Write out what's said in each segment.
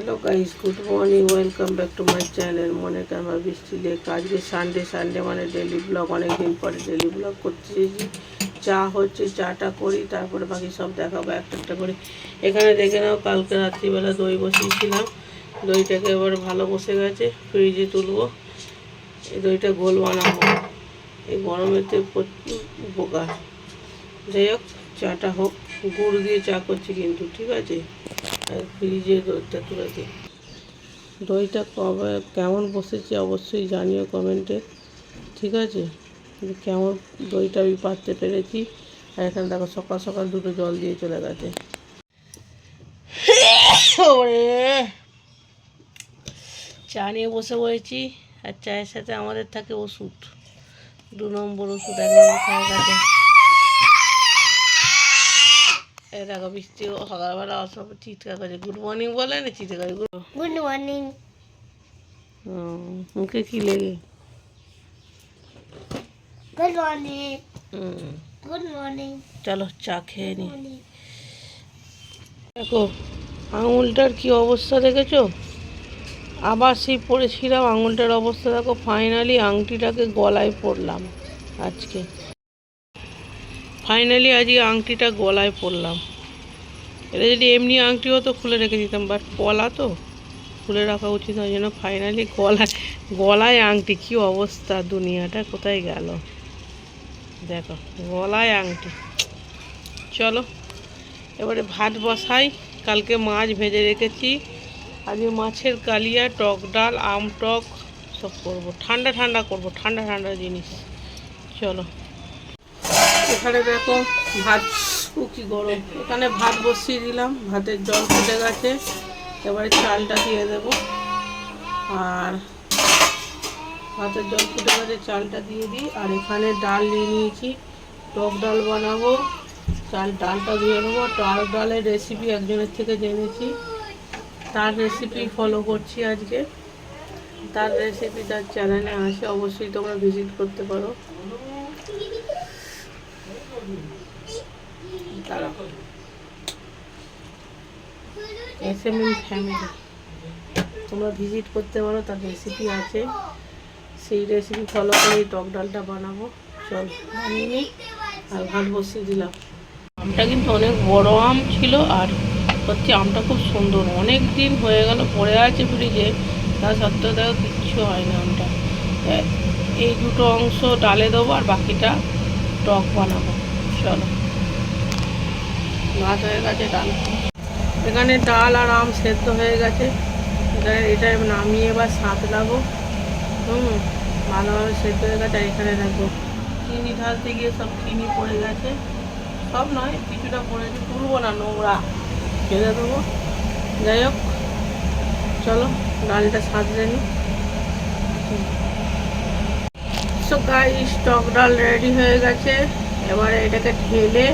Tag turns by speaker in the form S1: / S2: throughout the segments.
S1: Hello guys good morning welcome back to my channel মনে আমার বৃষ্টি লেখ আজকে সানডে সানডে মানে ডেলি ব্লগ অনেক দিন পরে ডেলি ব্লগ করতে চেয়েছি চা হচ্ছে, চাটা করি, তারপরে বাকি সব দেখাবো একটা একটা করে। এখানে দেখে নাও, কালকে রাত্রিবেলা দই বসিয়েছিলাম। দইটাকে এবার ভালো বসে গেছে ফ্রিজে তুলবো। এই দইটা গোল বানাবো। এই গরমেতে উপকার। যাই হোক, চাটা হোক, গুড় দিয়ে চা করছি কিন্তু, ঠিক আছে? ফ্রিজে দইটা তুলে দিই। দইটা কবে, কেমন বসেছে অবশ্যই জানিও কমেন্টে, ঠিক আছে? কেমন দইটা আমি পাততে পেরেছি। আর এখানে দেখো সকাল সকাল দুটো জল দিয়ে চলে গেছে। চা নিয়ে বসে পড়েছি, আর চায়ের সাথে আমাদের থাকে ওষুধ। দু নম্বর ওষুধ এক নম্বর খাওয়া গেছে। দেখো বৃষ্টি সকালবেলা অসব চিৎকার করে গুড মর্নিং বলে না চিৎকার করে গুড
S2: মর্নিং
S1: মুখে কি লেগে?
S2: গুড মর্নিং গুড মর্নিং
S1: চলো চা খেয়ে নি। দেখো আঙুলটার কি অবস্থা দেখেছ? আবার সেই পড়েছিলাম আঙুলটার অবস্থা। দেখো ফাইনালি আংটিটাকে গলায় পরলাম আজকে। ফাইনালি আজকে আংটিটা গলায় পরলাম। এটা যদি এমনি আংটি হতো, খুলে রেখে দিতাম। বাট পলা তো খুলে রাখা উচিত ওই জন্য ফাইনালি গলায় গলায় আংটি। কি অবস্থা দুনিয়াটা, কোথায় গেল? দেখো, গলায় আংটি। চলো, এবারে ভাত বসাই। কালকে মাছ ভেজে রেখেছি। আজকে মাছের কালিয়া, টক ডাল, আম টক সব করব। ঠান্ডা ঠান্ডা করব, ঠান্ডা ঠান্ডা জিনিস। চলো, এখানে দেখো ভাত ও গরম। এখানে ভাত বসিয়ে দিলাম, ভাতের জল ফুটে গেছে। এবারে চালটা দিয়ে দেব। আর ভাতের জল ফুটে গেছে, চালটা দিয়ে দিই। আর এখানে ডাল নিয়ে নিয়েছি। টক ডাল বানাবো। চাল, ডালটা দিয়ে নেব টক ডালের রেসিপি একজনের থেকে জেনেছি। তার রেসিপি ফলো করছি আজকে। তার রেসিপি তার চ্যানেলে আছে। অবশ্যই তোমরা ভিজিট করতে পারো। ফ্যামিলি তোমরা ভিজিট করতে পারো, তার রেসিপি আছে। সেই রেসিপি ফলো করে টক ডালটা বানাবো। চল। বানিয়ে আর ভাত বসিয়ে দিলাম। আমটা কিন্তু অনেক বড় আম ছিল, আর সত্যি আমটা খুব সুন্দর। অনেক দিন হয়ে গেল, পড়ে আছে ফ্রিজে। তা সত্ত্বেও দেখো কিচ্ছু হয় না আমটা। এই দুটো অংশ ডালে দেবো, আর বাকিটা টক বানাবো। চলো। ভাত হয়ে গেছে, ডাল এখানে ডাল আর আম সেদ্ধ হয়ে গেছে। এখানে এটা নামিয়ে এবার সাঁতলাবো। হুম, ভালোভাবে সেদ্ধ হয়ে গেছে। আর এখানে রাখব চিনি ঢালতে গিয়ে সব চিনি পড়ে গেছে। সব নয়, কিছুটা পড়েছে। তুলবো না নোংরা ফেলে দেবো। যাই হোক, চলো, ডালটা সাজলে নি। সো গাইস ডাল রেডি হয়ে গেছে। এবারে এটাকে ঢেলে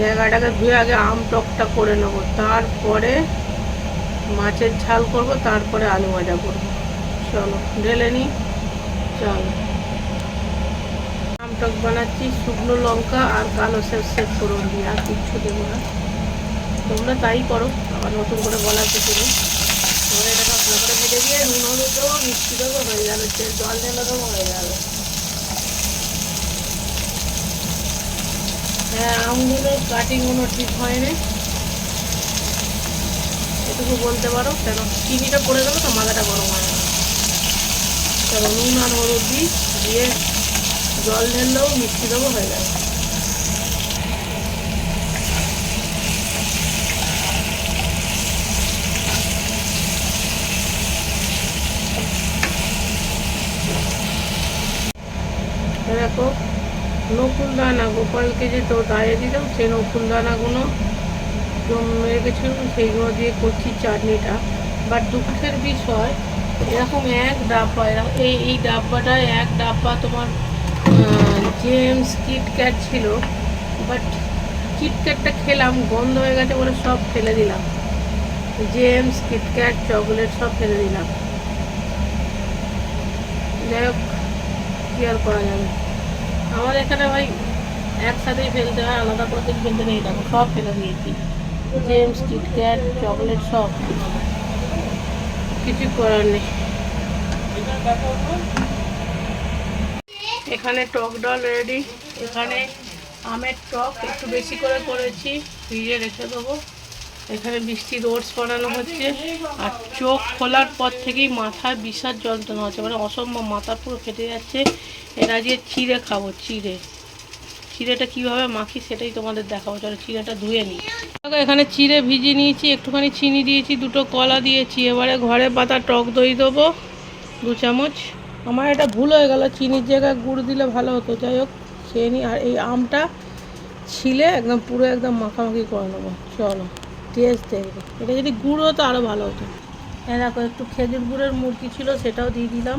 S1: জায়গাটাকে ধুয়ে আগে আম টকটা করে নেব। তারপরে মাছের ঝাল করব, তারপরে আলু ভাজা করব। চলো, ঢেলে নিই। চলো। আম টক বানাচ্ছি, শুকনো লঙ্কা আর কালো সেভ করুন দিয়ে, আর কিচ্ছু দেবো না। তোমরা তাই করো, আবার নতুন করে বলার কিছু নেই। এটাকে ভালো করে ভেজে দিয়ে নুন, হলুদ দেবো, মিষ্টি দেবো, হয়ে গেল জল ঢেলে দেবো, হয়ে গেল। হ্যাঁ আমগুলো কাটিংগুলো ঠিক হয়নি এটুকু বলতে পারো, কেন? চিনিটা পড়ে গেলো তো মাথাটা গরম হয় না। চলো নুন আর হলুদ দিই দিয়ে জল ঢেললেও মিষ্টি দেবো, হয়ে যাবে। দেখো নকুল দানা গোপালকে যে তো দায়ে দিলাম সেই নকুল দানাগুলো গেছিলাম সেইগুলো দিয়ে করছি চাটনিটা। বাট দুঃখের বিষয়, এরকম এক ডাব্বা, এরকম এই এই ডাব্বাটায় এক ডাব্বা তোমার জেমস কিটক্যাট ছিল বাট কিটক্যাটটা খেলাম, গন্ধ হয়ে গেছে বলে সব ফেলে দিলাম। জেমস কিটক্যাট চকলেট সব ফেলে দিলাম। যাই হোক, কী আর করা যাবে? আমার এখানে ভাই একসাথেই ফেলতে হয়, আলাদা করে ফেলতে নেই। দেখো, সব ফেলে দিয়েছি। জেমস কিটক্যাট চকলেট সব। কিছু করার নেই। এখানে টক ডাল রেডি এখানে আমের টক একটু বেশি করে করেছি। ফ্রিজে রেখে দেবো। এখানে বৃষ্টি রোডস বানানো হচ্ছে। আর চোখ খোলার পর থেকেই মাথায় বিশাল যন্ত্রণা হচ্ছে। মানে অসম্ভব, মাথা পুরো ফেটে যাচ্ছে। এটা যে চিড়ে খাব, চিড়ে। চিড়েটা কীভাবে মাখি সেটাই তোমাদের দেখাবো। চলো চিড়েটা ধুয়ে নিই। এখানে চিড়ে ভিজিয়ে নিয়েছি, একটুখানি চিনি দিয়েছি, দুটো কলা দিয়েছি। এবারে ঘরে পাতা টক দই দেবো, দু চামচ। আমার এটা ভুল হয়ে গেল, চিনির জায়গায় গুড় দিলে ভালো হতো। যাই হোক, খেয়ে নিই। আর এই আমটা ছিলে একদম পুরো একদম মাখামাখি করে নেব। চলো। টেস্ট দেখবে এটা যদি গুঁড়ো হতো আরও ভালো হতো। হ্যাঁ দেখো, একটু খেজুর গুঁড়ের মুরগি ছিল, সেটাও দিয়ে দিলাম।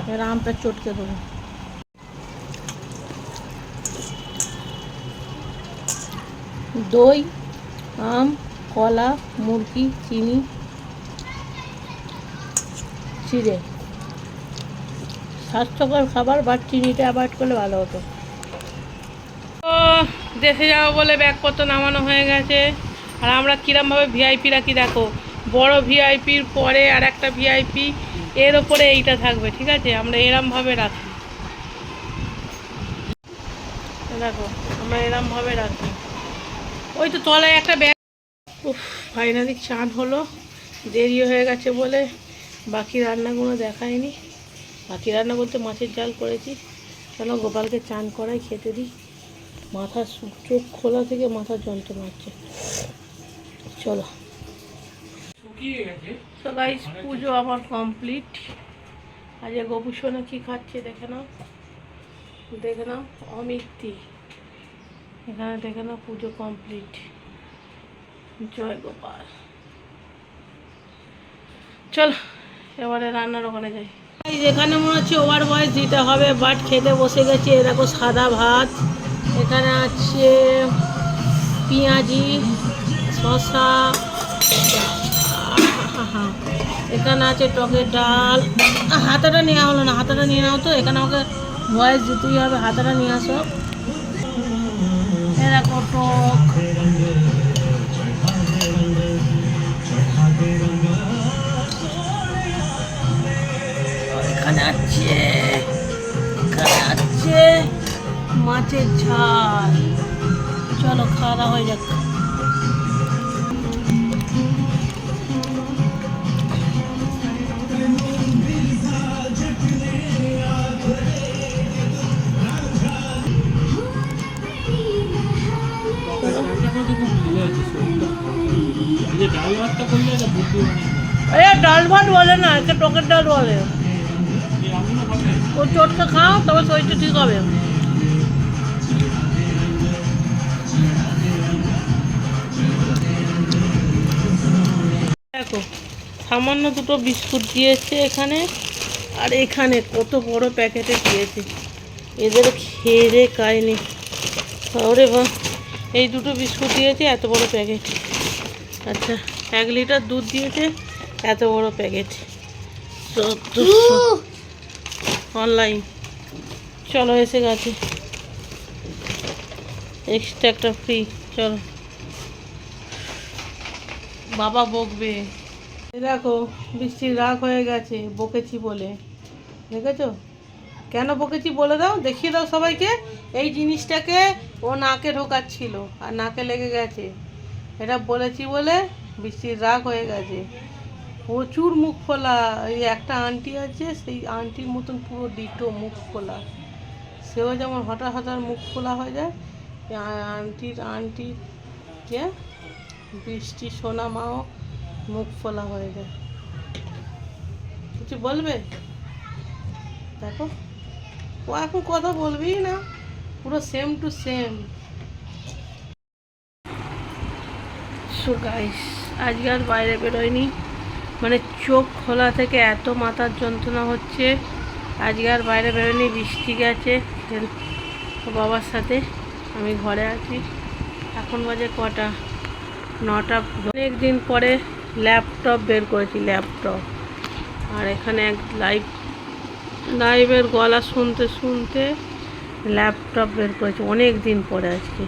S1: এবার আমটা চটকে দেবো। দই, আম, কলা মুরগি চিনি, চিড়ে। স্বাস্থ্যকর খাবার বা চিনিটা অ্যাভয়েড করলে ভালো হতো। দেশে যাব বলে ব্যাগপত্র নামানো হয়ে গেছে। আর আমরা কীরমভাবে ভিআইপি রাখি দেখো? বড় ভিআইপির পরে আর একটা ভিআইপি এর ওপরে এইটা থাকবে, ঠিক আছে? আমরা এরমভাবে রাখি। দেখো, আমরা এরমভাবে রাখি। ওই তো তলায় একটা ব্যাগ। উফ ফাইনালি চান হলো। দেরি হয়ে গেছে বলে বাকি রান্নাগুলো দেখায়নি বাকি রান্না বলতে মাছের জাল করেছি। চলো গোপালকে চান করাই খেতে দিই। মাথা চোখ খোলা থেকে মাথার যন্ত্রণা হচ্ছে। চলো। তো গাইস পুজো আমার কমপ্লিট আজ গোপুসোনা কি খাচ্ছে দেখে নাও। দেখে নাও, অমিত্তি। এখানে দেখে নাও, পুজো কমপ্লিট জয় গোপাল। চল, এবারে রান্নার ওখানে যাই। এখানে মনে হচ্ছে ওভার বয়স দিতে হবে বাট খেতে বসে গেছে। এ দেখো সাদা ভাত। এখানে আছে পেঁয়াজি শসা এখানে আছে টকের ডাল। হাতাটা নেওয়া হলো না, হাতাটা নিয়ে নাও তো, এখানে আমাকে ভয়েস দিতেই হবে, হাতাটা নিয়ে আসো। এরকম টক। মাছের ঝাল। চলো, খাওয়া হয়ে যাক। আরে ডাল ভাত বলে না, একে টকের ডাল বলে। ও চটকে খাও, তবে শরীরটা ঠিক হবে। দেখো, সামান্য দুটো বিস্কুট দিয়েছে এখানে, আর এখানে কত বড় প্যাকেটে দিয়েছে। এদের খেয়ে রে কায়নি ওরে বা এই দুটো বিস্কুট দিয়েছে এত বড় প্যাকেট আচ্ছা এক লিটার দুধ দিয়েছে এত বড় প্যাকেট অনলাইন চলো এসে গেছে। এক্সট্রা একটা ফ্রি চলো। বাবা বকবে। দেখো বৃষ্টির রাগ হয়ে গেছে বকেছি বলে। দেখেছ? কেন বকেছি বলে দাও? দেখিয়ে দাও সবাইকে। এই জিনিসটাকে ও নাকে ঢোকাচ্ছিল আর নাকে লেগে গেছে। এটা বলেছি বলে বৃষ্টির রাগ হয়ে গেছে। প্রচুর মুখ ফোলা, এই একটা আন্টি আছে, সেই আন্টির মতন পুরো ডিটো মুখ ফোলা। সেও যেমন হঠাৎ হঠাৎ মুখ ফোলা হয়ে যায় আন্টির আন্টি কে বৃষ্টি সোনা মাও মুখ ফোলা হয়ে যায়। কিছু বলবে? দেখো, ও এখন কথা বলবেই না। পুরো same to same so guys আজকে আর বাইরে বেরোয়নি। মানে চোখ খোলা থেকে এত মাথার যন্ত্রণা হচ্ছে। আজকে আর বাইরে বেরোয়নি, বৃষ্টি গেছে। বাবার সাথে আমি ঘরে আছি। এখন বাজে কটা? নটা। অনেক দিন পরে ল্যাপটপ বের করেছি ল্যাপটপ আর এখানে এক লাইভ লাইভের গলা শুনতে শুনতে ল্যাপটপ বের করেছে অনেক দিন পরে আজকে।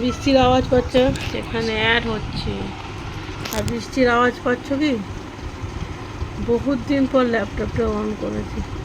S1: বৃষ্টির আওয়াজ পাচ্ছ এখানে অ্যাড হচ্ছে। আর বৃষ্টির আওয়াজ পাচ্ছ কি? বহুত দিন পর ল্যাপটপটা অন করেছি।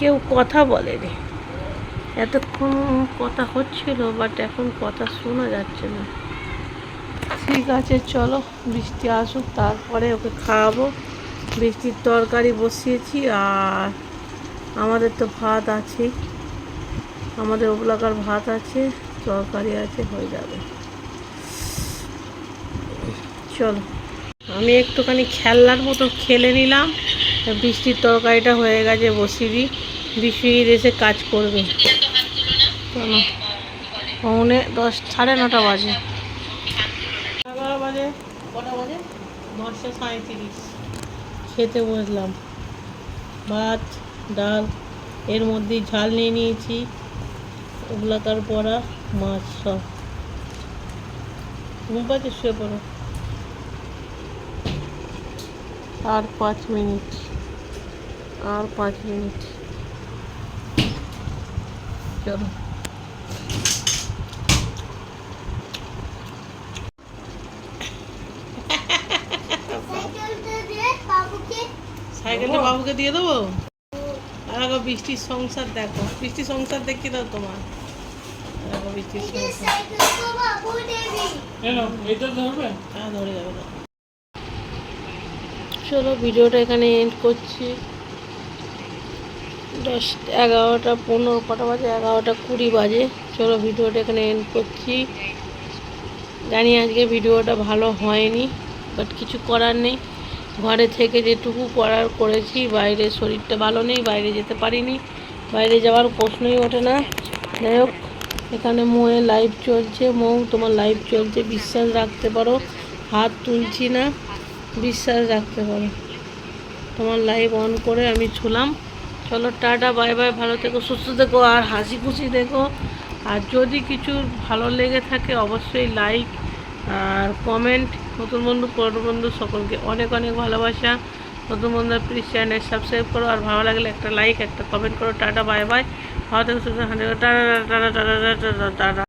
S1: কেউ কথা বলেনি। এতক্ষণ কথা হচ্ছিল বাট এখন কথা শোনা যাচ্ছে না। ঠিক আছে, চলো, বৃষ্টি আসুক, তারপরে ওকে খাওয়াবো। বৃষ্টির তরকারি বসিয়েছি, আর আমাদের তো ভাত আছে। আমাদের ওবলাকার ভাত আছে, তরকারি আছে, হয়ে যাবে। চলো, আমি একটুখানি খেলনার মতো খেলে নিলাম। বৃষ্টির তরকারিটা হয়ে গেছে, বসিয়ে দিই। বৃষ্টি এসে কাজ করবে। চলো। পৌনে দশ, সাড়ে নটা বাজে। এগারো বাজে, কটা বাজে? দশটা সাঁত্রিশ খেতে বসলাম। ভাত, ডাল, এর মধ্যে ঝাল নিয়ে নিয়েছি। ওগুলাকার পড়া মাছ সব। ঘুম পাচ্ছে? শুয়ে পড়ো। আর পাঁচ মিনিট। আর পাঁচ মিনিট। চলো
S2: সাইকেলটা বাবুকে
S1: দিয়ে দেবো আর আগে বৃষ্টির সংসার দেখো বৃষ্টির সংসার দেখিয়ে দাও তোমার বৃষ্টির সংসার
S2: সাইকেলটা বাবু দেবি
S1: হ্যাঁ ধরে যাবে না চলো ভিডিওটা এখানে এন্ড করছি দশ এগারোটা, পনেরো, কটা বাজে, এগারোটা কুড়ি বাজে। চলো ভিডিওটা এখানে এন্ড করছি। জানি আজকে ভিডিওটা ভালো হয়নি বাট কিছু করার নেই। ঘরে থেকে যেটুকু করার করেছি, বাইরে শরীরটা ভালো নেই, বাইরে যেতে পারিনি। বাইরে যাওয়ার প্রশ্নই ওঠে না। যাই হোক, এখানে মোয়ে লাইভ চলছে। মৌ, তোমার লাইভ চলছে। বিশ্বাস রাখতে পারো, হাত তুলছি না। বিশ্বাস রাখতে পারো। তোমার লাইভ অন করে আমি ছুলাম। চলো, টাটা, বাই বাই, ভালো থেকো, সুস্থ থেকো, আর হাসি খুশি দেখো আর যদি কিছু ভালো লেগে থাকে, অবশ্যই লাইক আর কমেন্ট নতুন বন্ধু, পুরনো বন্ধু সকলকে অনেক অনেক ভালোবাসা। নতুন বন্ধু প্লিজ চ্যানেল সাবস্ক্রাইব করো, আর ভালো লাগলে একটা লাইক একটা কমেন্ট করো। Tata, bye bye. ভালো থেকো, সুস্থ tata tata tata tata tata.